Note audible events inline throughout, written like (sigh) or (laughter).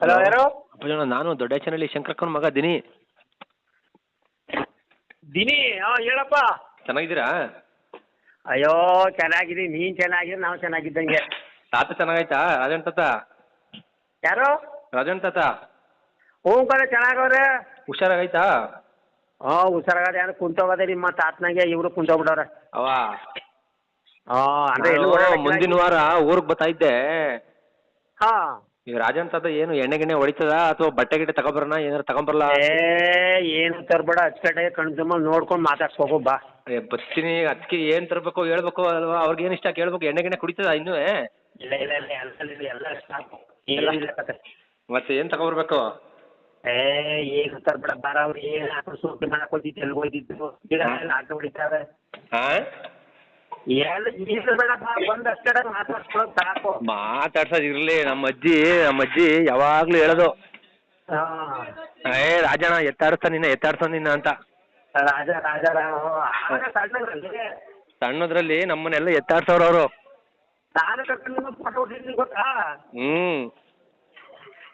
Hello ಯಾರು? ಅಪ್ಪಜನ ನಾನು ದೊಡ್ಡಚನಹಳ್ಳಿ ಶಂಕರಕ್ಕನ ಮಗ ದಿನಿ. ದಿನಿ ಹಾ ಹೇಳಪ್ಪ. ಚೆನ್ನಾಗಿದ್ದೀರಾ? ಅಯ್ಯೋ ಚೆನ್ನಾಗಿದ್ದೀನಿ. ನೀನು ಚೆನ್ನಾಗಿದ್ರೆ ನಾವು ಚೆನ್ನಾಗಿದ್ದಂಗೆ. ತಾತ ಚೆನ್ನಾಗೈತಾ ರಾಜನ್ ತಾತ? ಯಾರು? ರಾಜನ್ ತಾತ? ಹ್ಞೂ ಕಡೆ ಚೆನ್ನಾಗವ್ರೆ. ಹುಷಾರಾಗೈತಾ ಹಾ ಹುಷಾರಾಗದೆ ಯಾರು ಕುಂತೋಗದೆ ನಿಮ್ಮ ತಾತನಾಗೆ ಇವರು ಕುಂತೋಗ್ಬಿಟ್ಟವ್ರೆ ಅವ ಹಾ ಅಂದ್ರೆ ಎಲ್ಲೂ ಓಡಾಡಕ್ಕಿಲ್ಲ. ಮುಂದಿನ ವಾರ ಊರಿಗೆ ಬರ್ತಾ ಇದ್ದೆ. ಹಾಂ. ಈಗ ರಾಜನ್ ತಾತ ಏನು ಎಣ್ಣೆ ಗಿಣ್ಣೆ ಹೊಡಿತದ? ಅಥವಾ ಬಟ್ಟೆ ಗಿಟ್ಟೆ ತಗೊಂಬರೋಣ? ಏನಾರು ತಗೊಂಬರಲ್ಲ ಏ ಏನು ತರಬೇಡ ಅಚ್ಚಕಡೆ ಕಣ್ತುಂಬ ನೋಡ್ಕೊಂಡು ಮಾತಾಡ್ಸ್ಬೇಕು ಬಾ. ಏ ಬರ್ತೀನಿ. ಅದಕ್ಕೆ ಏನು ತರಬೇಕು ಹೇಳ್ಬೇಕು ಅಲ್ವಾ? ಅವ್ರಿಗೆ ಏನು ಇಷ್ಟ? ಕೇಳ್ಬೇಕು. ಎಣ್ಣೆ ಗಿಣ್ಣೆ ಕುಡಿತದ ಇನ್ನೂ ಇಲ್ಲ ಇಲ್ಲ ಇಲ್ಲ. ಎಲ್ಲ ಇಲ್ಲ ಏನಿಲ್ಲ ಕತೆ ಮತ್ತೆ ಏನು ತಗೊಬರ್ಬೇಕು? ಏ ಏನು ತರಬೇಡ ಬಾರ ಅವ್ರು ಏನು ಹಾಕೊಂಡು ಸೂಪಿ ಮಾಡಕ್ ಹೋಗಿದ್ದು ಎಲ್ಲಿ ಹೋಗಿದ್ದು? ಗಿಡ ಎಲ್ಲ ಆಟ ಹೊಡಿತಾರೆ ಹಾಂ ಎಲ್ಲ ಇರ್ಲಿ ಬೇಡ ಬಾ ಬಂದು ಅಷ್ಟೇ ಮಾತಾಡ್ಸ್ಕೊಳ್ಳೋದು ಸಾಕು. ಮಾತಾಡ್ಸೋದು ಇರಲಿ ನಮ್ಮ ಅಜ್ಜಿ ನಮ್ಮ ಅಜ್ಜಿ ಯಾವಾಗಲೂ ಹೇಳೋದು. ಹಾಂ. ಏ ರಾಜಣ್ಣ ಎತ್ತಾಡಿಸ್ತಾ ನಿನ್ನ ಎತ್ತಾಡ್ಸೋ ನಿನ್ನ ಅಂತ. ರಾಜ ರಾಜ ಆಗ ಸಣ್ಣದ್ರಲ್ಲಿ. ಸಣ್ಣದ್ರಲ್ಲಿ ನಮ್ಮನ್ನೆಲ್ಲ ಎತ್ತಾಡ್ಸೋರು ಅವರು. ನಾನು ಕರ್ಕೊಂಡು ನಿಮ್ಮ ಫೋಟೋ ಗೊತ್ತಾ? ಹ್ಞೂ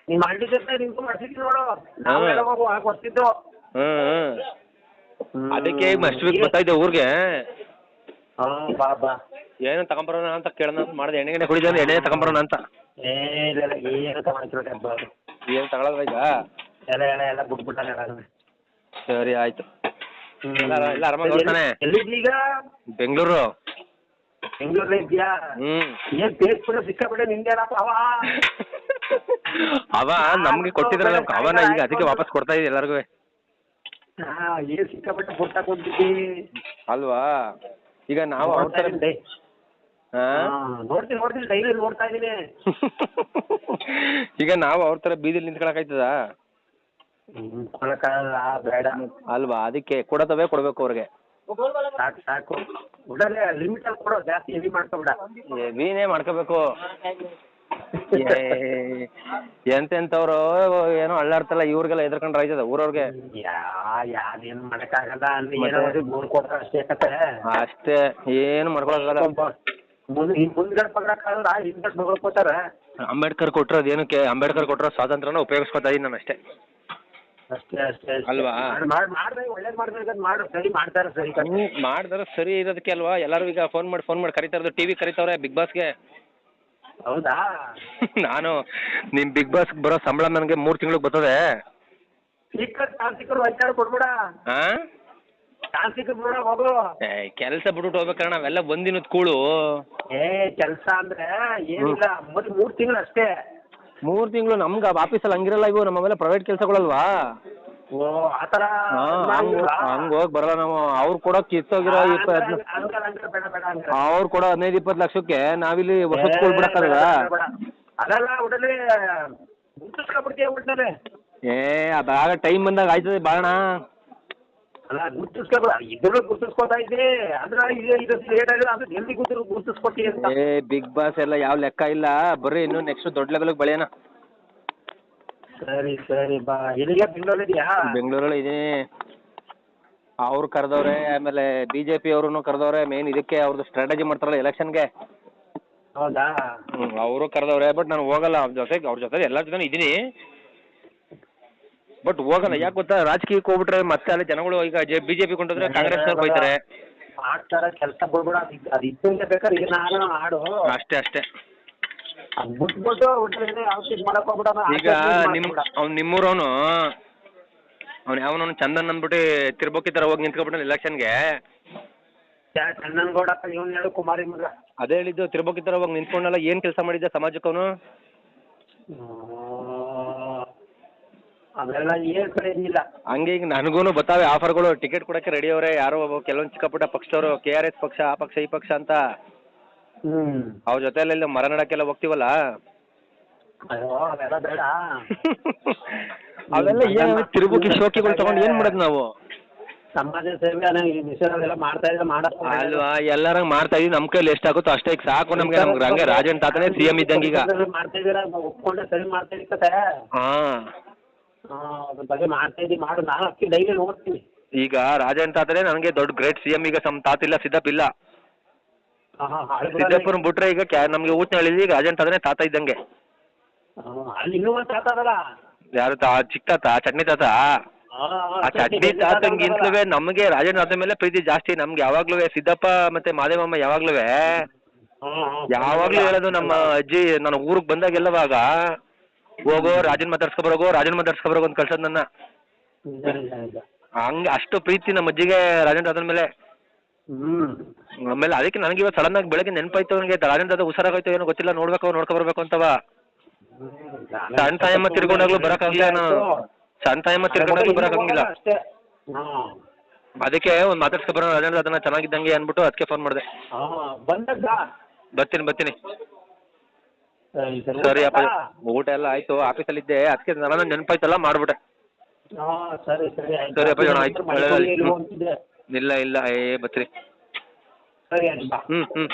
ನಿಮ್ಮ ಹಳ್ಳಿ ಜೊತೆ ನಿಂತು ಮಾಡ್ಸಿದ್ದೀನಿ ನೋಡು. ನಾವೆಲ್ಲ ಹೋಗು ಆಗ ಗೊತ್ತಿದ್ದು ಹ್ಞೂ ಹ್ಞೂ ಅದಕ್ಕೆ ಮಸ್ಟ್ ವೀಕ್ ಬರ್ತಾ ಇದ್ದೆ ಊರಿಗೆ. ಹಾಂ ಬಾ ಬಾ. ಏನು ತಗೊಂಬರೋಣ ಅಂತ ಕೇಳೋಣ ಅಂತ ಮಾಡಿದೆ. ಎಣ್ಣೆ ಗಿಣ್ಣೆ ಕುಡಿದ ಎಣ್ಣೆ ತಗೊಂಬರೋಣ ಅಂತ. ಏ ಇಲ್ಲ ಇಲ್ಲ ಏನು ತಗೊಂಡಿರೋ ಹಬ್ಬ ಏನು ತಗೊಳ್ಳೋದ ಈಗ? ಎಲ್ಲ ಎಲ್ಲ ಎಲ್ಲ ಬಿಟ್ಬಿಟ್ಟಾನೆ ಎಲ್ಲ ಸರಿ ಆಯ್ತು. ಎಲ್ಲ ಎಲ್ಲ ಆರಾಮಾಗಿ ಹೋಗ್ತಾನೆ ಎಲ್ಲಿದ್ದಿ ಈಗ ಬೆಂಗಳೂರು. ಬೆಂಗಳೂರಲ್ಲಿ ಇದೆಯಾ ಹ್ಞೂ ಏನ್ ಕೂಡ ಸಿಕ್ಕಾಬಿಟ್ಟೆ ನಿಂದೇನಪ್ಪ ಅವ ಅವ ನಮ್ಗೆ ಕೊಟ್ಟಿದ್ರಲ್ಲ ಅವನ ಈಗ ಅದಕ್ಕೆ ವಾಪಸ್ ಕೊಡ್ತಾ ಇದ್ದೆ ಎಲ್ಲರಿಗೂ. ಹಾ ಏನ್ ಸಿಕ್ಕಾಬಿಟ್ಟೆ ಫುಡ್ ಅಲ್ವಾ? ಈಗ ನಾವು ಅವ್ರ ತರ ನೋಡ್ತೀನಿ ನೋಡ್ತೀನಿ ಡೈಲಿ ನೋಡ್ತಾ ಇದೀನಿ (laughs) ಈಗ ನಾವು ಅವ್ರ ತರ ಬೀದಿಲಿ ನಿಂತ್ಕೊಳಕ್ ಆಯ್ತದ ಕೊಡಕ್ಕಾಗಲ್ಲ ಬೇಡ. ಅಲ್ವಾ ಅದಕ್ಕೆ ಕೊಡತವೇ ಕೊಡಬೇಕು ಅವ್ರಿಗೆ. ಸಾಕು ಸಾಕು. ಲಿಮಿಟ್ ಅಲ್ಲಿ ಕೊಡೋ ಜಾಸ್ತಿ ಹೆವಿ ಮಾಡ್ಕೋಬೇಡ. ವೀನೇ ಮಾಡ್ಕೋಬೇಕು. ಎಂತೆಂಥವ್ರು ಏನೋ ಅಳ್ಳಾಡ್ತಲ್ಲ ಇವ್ರಿಗೆಲ್ಲ ಎದ್ರಕೊಂಡ್ರೆ ರೈತದ ಊರವ್ರಿಗೆ? ಯಾವ್ದೇನು ಮಾಡಕ್ಕಾಗಲ್ಲ ಕೊಟ್ರೆ ಅಷ್ಟೇ ಕತೆ ಅಷ್ಟೇ ಏನು ಮಾಡ್ಕೊಳಕ್ಕಾಗಲ್ಲ. ಮುಂದ್ ಮುಂದ್ಗಡೆ ಹಿಂದ್ಗಡೆ ಅಂಬೇಡ್ಕರ್ ಕೊಟ್ರು ಅದೇನಕ್ಕೆ ಅಂಬೇಡ್ಕರ್ ಕೊಟ್ಟರೋ ಸ್ವಾತಂತ್ರ್ಯನ ಉಪಯೋಗಿಸ್ಕೊತಾ ಇದೀನಿ ನಾನು ಅಷ್ಟೇ. ಅಷ್ಟೇ ಅಷ್ಟೇ. ಅಲ್ವಾ? ಮಾಡಿದ್ರೆ ಸರಿ ಇರೋದಕ್ಕೆ ಅಲ್ವಾ? ಎಲ್ಲರೂ ಈಗ ಫೋನ್ ಮಾಡಿ ಫೋನ್ ಮಾಡಿ ಕರಿತಾ ಟಿವಿ ಕರಿತಾವ್ರೆ ಬಿಗ್ ಕರಿತವ್ರೆ ಬಿಗ್ ಬಾಸ್ಗೆ ಹೌದಾ? (laughs) ನಾನು ನಿಮ್ ಬಿಗ್ ಬಾಸ್ ಬರೋ ಸಂಬಳ ನನಗೆ ಮೂರು ತಿಂಗಳಿಗೆ ಬರ್ತದೆ. ಕೆಲ್ಸ ಸಿಕ್ಕರು ವಂಚಾರ ಕೊಡ್ಬೇಡ ಹಾಂ ಬಿಡ ಹೋಗು ಕೆಲಸ ಬಿಟ್ಬಿಟ್ಟು ನಾವೆಲ್ಲ ಒಂದಿನದ ಕೂಳು. ಏ ಕೆಲ್ಸ ಅಂದ್ರೆ ಏನಿಲ್ಲ ಮೊದ್ಲು ಮೂರ್ ತಿಂಗಳು ಅಷ್ಟೇ. ಮೂರು ತಿಂಗಳು ನಮ್ಗೆ ಆಫೀಸಲ್ಲಿ ಹಂಗಿರಲ್ಲ ಇವು ಮೇಲೆ ಪ್ರೈವೇಟ್ ಕೆಲಸಗಳಲ್ವಾ? ಓ ಹಂಗೆ ಹಂಗೆ ಹೋಗಿ ಬರಲ್ಲ ನಾವು. ಅವ್ರು ಕೊಡೋ ಕಿತ್ತೋಗಿರೋ ಇಪ್ಪ ಬೇಡ ಬೇಡ ಹಂಗಾರೆ. ಅವ್ರು ಕೊಡೋ ಹದಿನೈದು ಇಪ್ಪತ್ತು ಲಕ್ಷಕ್ಕೆ ನಾವಿಲ್ಲಿ ಸ್ಕೂಲ್ ಬಿಡಕ್ಕಲ್ಲ. ಅದಲ್ಲ ಏ ಅದಾಗ ಟೈಮ್ ಬಂದಾಗ ಆಯ್ತದೆ ಬಾಣ ಅಲ್ಲ ಗುರ್ತಿಸ್ಕೊಬೇಡ ಇದ್ರೂ ಗುರ್ತಿಸ್ಕೊತಾ ಇದ್ದೆ ಅಂದ್ರೆ ಈಗ ಇದು ಲೇಟ್ ಆಗಿದೆ ಅದು ಜಲ್ದಿ ಗುರ್ತು ಗುರ್ತಿಸ್ಕೊತೀವಿ ಅಂತ. ಏ ಬಿಗ್ ಬಾಸ್ ಎಲ್ಲ ಯಾವ ಲೆಕ್ಕ ಇಲ್ಲ. ಬರ್ರಿ ಇನ್ನು ನೆಕ್ಸ್ಟ್ ದೊಡ್ಡ ಲೆವೆಲ್ಗೆ ಬೆಳೆಯೋಣ. ಸರಿ ಸರಿ ಬಾ. ಎಲ್ಲಿಗೆ ಬೆಂಗಳೂರಲ್ಲಿ ಇದೆಯಾ? ಬೆಂಗಳೂರಲ್ಲಿ ಇದೀನಿ. ಅವ್ರು ಕರೆದವ್ರೆ ಆಮೇಲೆ ಬಿ ಜೆ ಪಿ ಅವ್ರೂ ಕರೆದವ್ರೆ. ಮೇನ್ ಇದಕ್ಕೆ ಅವ್ರದ್ದು ಸ್ಟ್ರಾಟಜಿ ಮಾಡ್ತಾರಲ್ಲ ಎಲೆಕ್ಷನ್ಗೆ ಹೌದಾ? ಅವರು ಕರೆದವ್ರೆ. ಬಟ್ ನಾನು ಹೋಗಲ್ಲ. ಅವ್ರ ಜೊತೆ ಅವ್ರ ಜೊತೆ ಎಲ್ಲ ಜೊತೆ ಇದ್ದೀನಿ ಬಟ್ ಹೋಗಲ್ಲ. ಯಾಕೆ ಗೊತ್ತಾ? ರಾಜಕೀಯಕ್ಕೆ ಹೋಗ್ಬಿಟ್ರೆ ಮತ್ತೆ ಅಲ್ಲಿ ಜನಗಳು ಈಗ ಬಿಜೆಪಿ ಬಿ ಜೆ ಪಿ ಕೊಂಡೋದ್ರೆ ಕಾಂಗ್ರೆಸ್ ಹೋಗ್ತಾರೆ ಬೈತಾರೆ ಮಾಡ್ತಾರ ಕೆಲಸ ಬಿಡ್ಬೇಡ. ಅದು- ಬೇಕಾದ್ರೆ ನಾನು ಆಡು ಅಷ್ಟೇ ಅಷ್ಟೇ. ಅದು ಬಿಟ್ಬಿಟ್ಟು ಒಟ್ಟಿಗೆ ಔಷಧಿ ಮಾಡಕ್ ಹೋಗ್ಬಿಡೋಣ ಈಗ ನಿಮ್ಮ ಅವ್ನು ನಿಮ್ಮೂರವನು ಅವ್ನು ಯಾವನವನು ಚಂದನ್ ಅಂದ್ಬಿಟ್ಟು ತಿರ್ಬೋಕಿ ತರ ಹೋಗಿ ನಿಂತ್ಕೊಬಿಟ್ಟು ಎಲೆಕ್ಷನ್ಗೆ ಚನ್ನನಗೌಡ ಇವನ್ ಹೇಳು ಕುಮಾರಿ ಮಗ. ಅದೇ ಹೇಳಿದ್ದು ತಿರ್ಬೋಕಿ ತರ ಹೋಗಿ ನಿಂತ್ಕೊಂಡಲ್ಲ ಏನ್ ಕೆಲಸ ಮಾಡಿದ್ದ ಸಮಾಜಕ್ಕೆ ಅವನು? ಏನ್ ಇಲ್ಲ. ಹಂಗೆ ಈಗ ನನಗೂ ಬರ್ತಾವೆ ಆಫರ್ಗಳು ಟಿಕೆಟ್ ಕೊಡಕ್ಕೆ ರೆಡಿ ಅವರೇ ಯಾರೋ ಒಬ್ಬ ಕೆಲವೊಂದು ಚಿಕ್ಕಪುಟ್ಟ ಪಕ್ಷದವರು ಕೆ ಆರ್ ಎಸ್ ಪಕ್ಷ ಆ ಪಕ್ಷ ಈ ಪಕ್ಷ ಅಂತ. ಹ್ಮ್. ಅವ್ರ ಅಲ್ಲಿ ಮರ ನಡಕ್ಕೆಲ್ಲ ಹೋಗ್ತೀವಲ್ಲ? ಅಯ್ಯೋ ಅವೆಲ್ಲ ಬೇಡ. ಅವೆಲ್ಲ ಏನು ತಿರುಗುಕಿ ಶೋಕಿಗಳು ತಗೊಂಡು ಏನು ಮಾಡೋದು ನಾವು? ಸಮಾಜ ಸೇವೆ ಅನ್ನೋ ಈ ವಿಷಯದಲ್ಲೆಲ್ಲ ಮಾಡ್ತಾ ಇದ್ರೆ ಮಾಡಕ್ ಅಲ್ವಾ? ಎಲ್ಲಾರ ಮಾಡ್ತಾ ಇದೀವಿ. ನಮ್ ಕೈಲಿ ಎಷ್ಟಾಗುತ್ತೋ ಅಷ್ಟೇ. ಈಗ ಸಾಕು ನಮ್ಗೆ ನಮ್ಗೆ. ಹಂಗೆ ರಾಜನ್ ತಾತನೇ ಸಿ ಎಂ ಇದ್ದಂಗೆ ಈಗ. ಮಾಡ್ತಾ ಇದೀರ ಒಪ್ಕೊಂಡೆ ಸರಿ ಮಾಡ್ತಾ ಇರ್ತದೆ ಆ, ಅದ್ರ ಬಗ್ಗೆ ಮಾಡ್ತಾ ಇದೀವಿ. ಮಾಡು. ನಾನು ಅಕ್ಕಿ ಡೈಲಿ ನೋಡ್ತೀನಿ. ಈಗ ರಾಜನ್ ತಾತನೇ ನನಗೆ ದೊಡ್ಡ ಗ್ರೇಟ್ ಸಿ ಎಂ ಈಗ. ಸಮ್ ತಾತಿಲ್ಲ ಸಿದ್ದಪ್ಪ ಇಲ್ಲ. ಸಿದ್ದಪ್ಪನ ಬಿಟ್ರೆ ಈಗ ನಮ್ಗೆ ನಮಗೆ ಹೇಳಿದ್ವಿ ಈಗ ಅರ್ಜೆಂಟ್ ಅದನ್ನೇ ತಾತ ಇದ್ದಂಗೆ. ಹ್ಮ್, ಅಲ್ಲಿ ಇನ್ನೂ ಒಂದು ತಾತ ಅದಲ್ಲ. ಯಾರು ತಾ ಚಿಕ್ಕ ತಾತ ಚಟ್ನಿ ತಾತ? ಆ, ಚಟ್ನಿ ತಾತಂಗಿಂತಲೂ ನಮ್ಗೆ ರಾಜೇಂದ್ರ ಅದ ಮೇಲೆ ಪ್ರೀತಿ ಜಾಸ್ತಿ ನಮ್ಗೆ ಯಾವಾಗ್ಲೂ ಸಿದ್ದಪ್ಪ ಮತ್ತೆ ಮಾದೇವಮ್ಮ ಯಾವಾಗ್ಲೂ. ಯಾವಾಗ್ಲೂ ಹೇಳೋದು ನಮ್ಮ ಅಜ್ಜಿ ನಾನು ಊರಿಗೆ ಬಂದಾಗೆಲ್ಲವಾಗ ಹೋಗೋ ರಾಜನ್ ಮಾತಾಡ್ಸ್ಕೊಬರೋಗೋ ರಾಜನ್ ಮಾತಾಡ್ಸ್ಕೊಬರೋಗೋ ಅಂತ ಕಳ್ಸೋದು ನನ್ನ. ಹಂಗೆ ಅಷ್ಟು ಪ್ರೀತಿ ನಮ್ಮ ಅಜ್ಜಿಗೆ ರಾಜೇಂದ್ರ ಅದನ್ ಮೇಲೆ. ಹ್ಮ್. ಆಮೇಲೆ ಅದಕ್ಕೆ ನನಗೆ ಇವತ್ತು ಸಡನ್ ಆಗಿ ಬೆಳಗ್ಗೆ ನೆನಪಾಯ್ತು ನನಗೆ ರಾಜೇಂದ್ರ ಅದು ಹುಷಾರಾಗೋಯ್ತು ಏನೋ ಗೊತ್ತಿಲ್ಲ ನೋಡ್ಬೇಕು ನೋಡ್ಕೊ ಬರ್ಬೇಕು ಅಂತವ. ಸಣ್ಣ ತಾಯಮ್ಮ ತಿರ್ಕೊಂಡಾಗ್ಲೂ ಬರೋಕ್ಕಾಗ್ಲಿಲ್ಲ ಏನೋ. ಸಣ್ಣ ತಾಯಮ್ಮ ತಿರ್ಕೊಂಡಾಗ್ಲೂ ಬರೋಕ್ಕಾಗಿಲ್ಲ ಅಷ್ಟೇ ಅದಕ್ಕೆ ಒಂದು ಮಾತಾಡ್ಸ್ಕೊ ಬರೋಣ ರಾಜೇಂದ್ರ ಅದನ್ನ ಚೆನ್ನಾಗಿದ್ದಂಗೆ ಅಂದ್ಬಿಟ್ಟು ಅದಕ್ಕೆ ಫೋನ್ ಮಾಡಿದೆ. ಬಂದದ್ದ ಬರ್ತೀನಿ ಬರ್ತೀನಿ. ಸರಿ ಅಪ್ಪ. ಊಟ? ಎಲ್ಲ ಆಯ್ತು ಆಫೀಸಲ್ಲಿದ್ದೆ ಅದಕ್ಕೆ ನನ್ನ ನೆನಪಾಯ್ತಲ್ಲ ಮಾಡ್ಬಿಟ್ಟೆ. ಹಾ ಸರಿ ಸರಿ ಸರಿ ಅಪ್ಪ ಆಯ್ತು. ಇಲ್ಲ ಇಲ್ಲ ಏ ಬತ್ರಿ ಹ್ಞೂ ಹ್ಞೂ